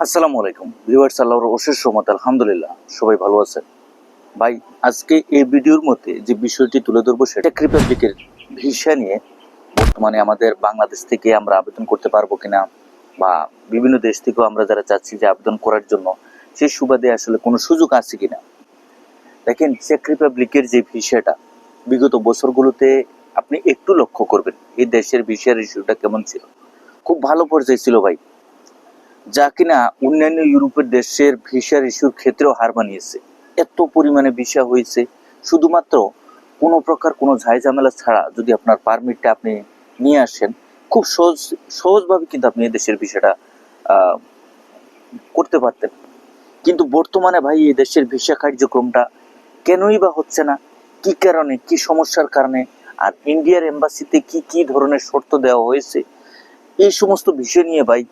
আসসালামু আলাইকুম। ভিউয়ার্স, আল্লাহর অশেষ রহমত, আলহামদুলিল্লাহ। সবাই ভালো আছেন? ভাই, আজকে এই ভিডিওর মধ্যে যে বিষয়টি তুলে ধরবো সেটা রিপাবলিকের ভিসা নিয়ে। বর্তমানে আমাদের বাংলাদেশ থেকে আমরা আবেদন করতে পারব কিনা বা বিভিন্ন দেশ থেকেও আমরা যারা চাচ্ছি যে আবেদন করার জন্য সেই সুবাদে আসলে কোনো সুযোগ আছে কিনা? দেখেন চেক রিপাবলিকের যে ভিসাটা বিগত বছরগুলোতে আপনি একটু লক্ষ্য করবেন, এই দেশের ভিসার ইস্যুটা কেমন ছিল? খুব ভালো পর্যায়ে ছিল ভাই। যা কিনা অন্যান্য ইউরোপের দেশের ভিসার ইস্যুর ক্ষেত্রেও হার মানিয়েছে এত পরিমাণে ভিসা হয়েছে। শুধুমাত্র কোনো প্রকার কোনো ঝামেলা ছাড়া যদি আপনার পারমিটটা আপনি নিয়ে আসেন, খুব সহজ, সহজভাবে কিন্তু আপনি দেশের ভিসাটা করতে পারতেন। কিন্তু বর্তমানে ভাই এই দেশের ভিসা কার্যক্রমটা কেনই বা হচ্ছে না? কি কারণে, কি সমস্যার কারণে? আর ইন্ডিয়ার এম্বাসিতে কি কি ধরনের শর্ত দেওয়া হয়েছে? এই সমস্ত বিষয় নিয়ে ভাই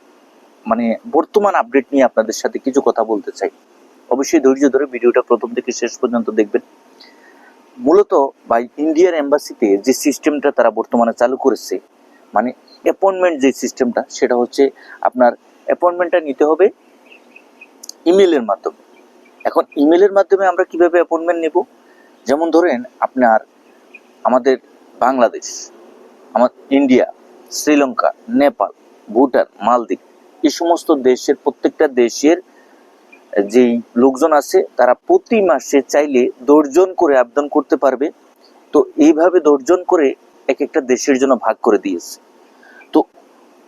মানে বর্তমান আপডেট নিয়ে আপনাদের সাথে কিছু কথা বলতে চাই। অবশ্যই ধৈর্য ধরে ভিডিওটা প্রথম থেকে শেষ পর্যন্ত দেখবেন। মূলত ভাই ইন্ডিয়ার এম্বাসিতে যে সিস্টেমটা তারা বর্তমানে চালু করেছে মানে অ্যাপয়েন্টমেন্ট যে সিস্টেমটা সেটা হচ্ছে আপনার অ্যাপয়েন্টমেন্টটা নিতে হবে ইমেলের মাধ্যমে। এখন ইমেলের মাধ্যমে আমরা কীভাবে অ্যাপয়েন্টমেন্ট নেব? যেমন ধরেন আপনার আমাদের বাংলাদেশ আমার ইন্ডিয়া শ্রীলঙ্কা নেপাল ভুটান মালদ্বীপ এই সমস্ত দেশের, প্রত্যেকটা দেশের যেই লোকজন আছে, তারা প্রতি মাসে চাইলে দর্জন করে আবেদন করতে পারবে। তো এইভাবে দর্জন করে এক একটা দেশের জন্য ভাগ করে দিয়েছে। তো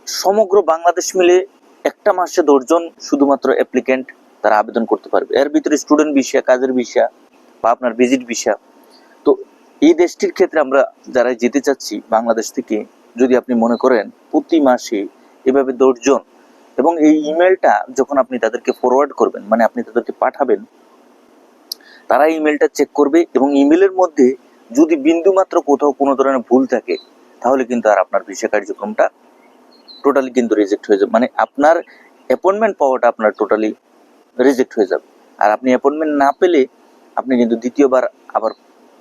সমগ্র বাংলাদেশ মিলে একটা মাসে দর্জন শুধুমাত্র অ্যাপ্লিকেন্ট তারা আবেদন করতে পারবে। এর ভিতরে স্টুডেন্ট ভিসা কাজের ভিসা বা আপনার ভিজিট ভিসা তো এই দেশটির ক্ষেত্রে আমরা যারা যেতে চাচ্ছি, বাংলাদেশ থেকে যদি আপনি মনে করেন, প্রতি মাসে এভাবে দশজন এবং এই ইমেলটা যখন আপনি তাদেরকে ফরওয়ার্ড করবেন মানে আপনি তাদেরকে পাঠাবেন, তারা ইমেলটা চেক করবে এবং ইমেলের মধ্যে যদি বিন্দুমাত্র কোথাও কোনো ধরনের ভুল থাকে, তাহলে কিন্তু আর আপনার ভিসা কার্যক্রমটা টোটালি কিন্তু রিজেক্ট হয়ে যাবে। মানে আপনার অ্যাপয়েন্টমেন্ট পাওয়াটা আপনার টোটালি রিজেক্ট হয়ে যাবে। আর আপনি অ্যাপয়েন্টমেন্ট না পেলে আপনি কিন্তু দ্বিতীয়বার আবার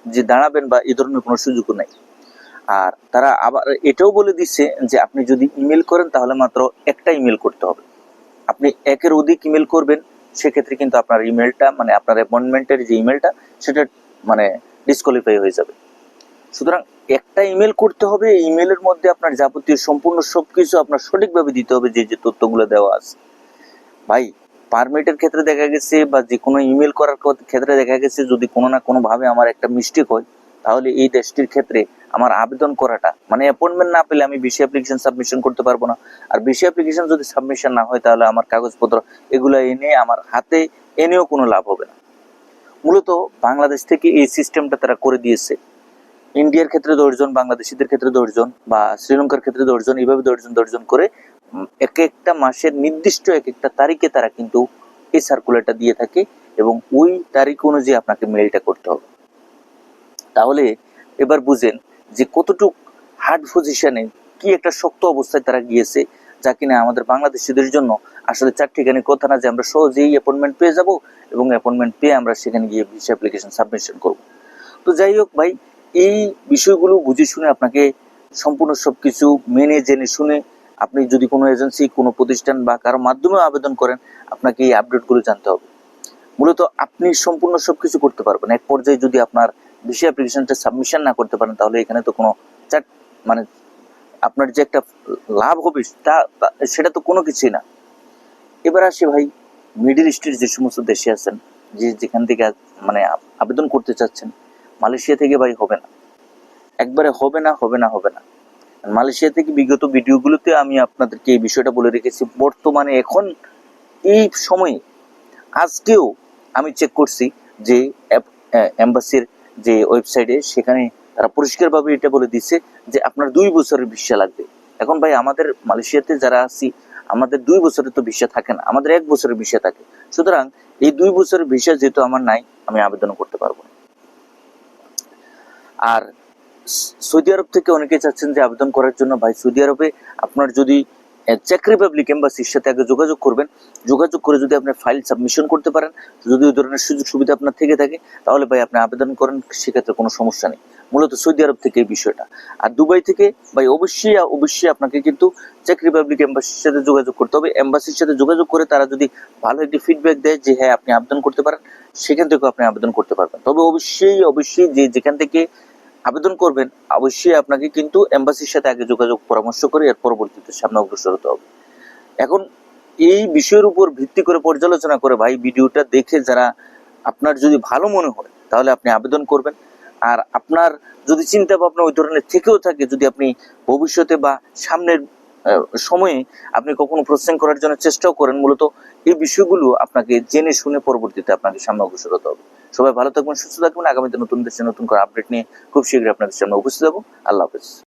যে দাঁড়াবেন বা এই ধরনের কোনো সুযোগও নাই। আর তারা আবার এটাও বলে দিচ্ছে যে আপনি যদি ইমেল করেন তাহলে মাত্র একটা ইমেল করতে হবে। আপনি একের অধিক ইমেল করবেন, সেক্ষেত্রে কিন্তু আপনার ইমেলটা মানে আপনার অ্যাপয়েন্টমেন্টের যে ইমেলটা, সেটা মানে ডিসকোয়ালিফাই হয়ে যাবে। সুতরাং একটা ইমেল করতে হবে ইমেলের মধ্যে আপনার যাবতীয় সম্পূর্ণ সবকিছু আপনার সঠিকভাবে দিতে হবে, যে যে তথ্যগুলো দেওয়া আছে। ভাই পারমিটের ক্ষেত্রে দেখা গেছে বা যে কোনো ইমেল করার ক্ষেত্রে দেখা গেছে যদি কোনো না কোনোভাবে আমার একটা মিস্টেক হয় তাহলে এই দেশটির ক্ষেত্রে আমার আবেদন করাটা মানে অ্যাপয়েন্টমেন্ট না পেলে আমি বিসি অ্যাপ্লিকেশন সাবমিশন করতে পারব না। আর বিসি অ্যাপ্লিকেশন যদি সাবমিশন না হয়, তাহলে আমার কাগজপত্র এগুলো এনে আমার হাতে এনেও কোনো লাভ হবে না। মূলত বাংলাদেশ থেকে এই সিস্টেমটা তারা করে দিয়েছে। ইন্ডিয়ার ক্ষেত্রে দশজন, বাংলাদেশিদের ক্ষেত্রে দশজন, বা শ্রীলঙ্কার ক্ষেত্রে দশজন, এইভাবে দশজন দশজন করে এক একটা মাসের নির্দিষ্ট এক একটা তারিখে তারা কিন্তু এই সার্কুলারটা দিয়ে থাকে এবং ওই তারিখ অনুযায়ী আপনাকে মেলটা করতে হবে। তাহলে এবার বুঝেন যে কতটুক হার্ড পজিশনে কি একটা শক্ত অবস্থায় তারা গিয়েছে, যা কিনা আমাদের বাংলাদেশিদের জন্য আসলে চার ঠিকানি কথা না যে আমরা সহজেই অ্যাপয়েন্টমেন্ট পেয়ে যাব এবং অ্যাপয়েন্টমেন্ট পেয়ে আমরা সেখানে গিয়ে ভিসা অ্যাপ্লিকেশন সাবমিশন করব। তো যাই হোক ভাই, এই বিষয়গুলো বুঝে শুনে আপনাকে সম্পূর্ণ সব কিছু মেনে, জেনে শুনে আপনি যদি কোনো এজেন্সি কোনো প্রতিষ্ঠান বা কারও মাধ্যমে আবেদন করেন, আপনাকে এই আপডেটগুলো জানতে হবে। মূলত আপনি সম্পূর্ণ সবকিছু করতে পারবেন। এক পর্যায়ে যদি আপনার ভিসা অ্যাপ্লিকেশনটা সাবমিশন না করতে পারেন, তাহলে এখানে তো কোনো চাট মানে আপনার যে একটা লাভ হবে তা সেটা তো কোনো কিছুই না। এবার আসি ভাই মিডিল ইস্টের যে সমস্ত দেশে আছেন, যে যেখান থেকে মানে আবেদন করতে চাচ্ছেন, মালয়েশিয়া থেকে ভাই হবে না। একবারে হবে না হবে না হবে না। মালয়েশিয়া থেকে বিগত ভিডিওগুলোতে আমি আপনাদেরকে এই বিষয়টা বলে রেখেছি, বর্তমানে এখন এই সময়ে, আজকেও আমি চেক করছি যে এম্বাসির যে ওয়েবসাইটে সেখানে তারা পরিষ্কারভাবে এটা বলে দিচ্ছে যে আপনার দুই বছরের ভিসা লাগবে। এখন ভাই আমাদের মালয়েশিয়াতে যারা আছি, আমাদের দুই বছরের তো ভিসা থাকে না, আমাদের এক বছরের ভিসা থাকে। সুতরাং এই দুই বছরের ভিসা যেহেতু আমার নাই, আমি আবেদন করতে পারব না। আর সৌদি আরব থেকে অনেকে চাচ্ছেন যে আবেদন করার জন্য। ভাই, সৌদি আরবে আপনার যদি চেক রিপাবলিক এম্বাসির সাথে আগে যোগাযোগ করবেন। যোগাযোগ করে যদি আপনি ফাইল সাবমিশন করতে পারেন, যদি ওই ধরনের সুযোগ সুবিধা আপনার থেকে থাকে, তাহলে ভাই আপনি আবেদন করেন, সেক্ষেত্রে কোনো সমস্যা নেই। মূলত সৌদি আরব থেকে এই বিষয়টা। আর দুবাই থেকে, ভাই অবশ্যই অবশ্যই আপনাকে কিন্তু চেক রিপাবলিক এম্বাসির সাথে যোগাযোগ করতে হবে। এম্বাসির সাথে যোগাযোগ করে তারা যদি ভালো একটি ফিডব্যাক দেয় যে হ্যাঁ আপনি আবেদন করতে পারেন, সেখান থেকেও আপনি আবেদন করতে পারবেন। তবে অবশ্যই অবশ্যই যে, যেখান থেকে আবেদন করবেন, অবশ্যই আপনাকে কিন্তু এম্বাসির সাথে আগে যোগাযোগ পরামর্শ করে এর পরবর্তীতে সামনে অগ্রসর হতে হবে। এখন এই বিষয়ের উপর ভিত্তি করে পর্যালোচনা করে ভাই ভিডিওটা দেখে যারা আপনার যদি ভালো মনে হয়, তাহলে আপনি আবেদন করবেন। আর আপনার যদি চিন্তা ভাবনা ওই ধরনের থেকেও থাকে, যদি আপনি ভবিষ্যতে বা সামনের সময়ে আপনি কখনো প্রসেসিং করার জন্য চেষ্টাও করেন, মূলত এই বিষয়গুলো আপনাকে জেনে শুনে পরবর্তীতে আপনাকে সামনে অগ্রসর হতে হবে। সবাই ভালো থাকবেন, সুস্থ থাকবেন। আগামীতে নতুন দেশে নতুন করে আপডেট নিয়ে খুব শীঘ্রই আপনাদের সামনে উপস্থিত হব। আল্লাহ হাফেজ।